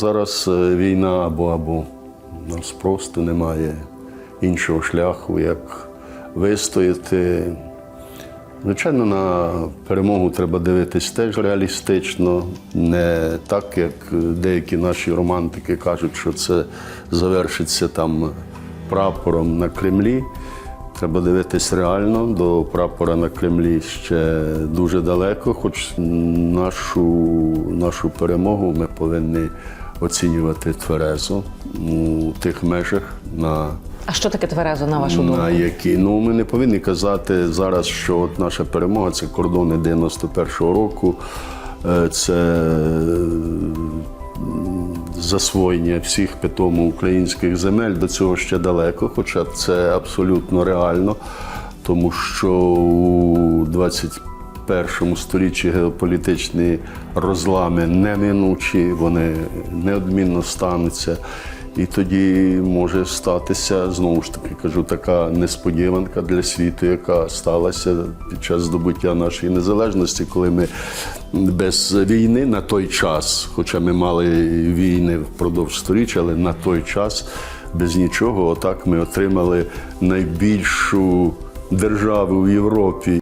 Зараз е, війна або або нас просто немає іншого шляху, як вистояти. Звичайно, на перемогу треба дивитись теж реалістично, не так, як деякі наші романтики кажуть, що це завершиться там прапором на Кремлі. Треба дивитись реально до прапора на Кремлі ще дуже далеко, хоч нашу, нашу перемогу ми повинні оцінювати тверезо у тих межах, на, А що таке тверезо, на вашу думку? на які. Ну, ми не повинні казати зараз, що от наша перемога це кордони 91-го року, е, це засвоєння всіх питому українських земель до цього ще далеко, хоча це абсолютно реально, тому що у 21 сторіччі геополітичні розлами неминучі, вони неодмінно стануться. І тоді може статися знову ж таки кажу, така несподіванка для світу, яка сталася під час здобуття нашої незалежності, коли ми без війни на той час, хоча ми мали війни впродовж сторіччя, але на той час без нічого, отак ми отримали найбільшу державу в Європі.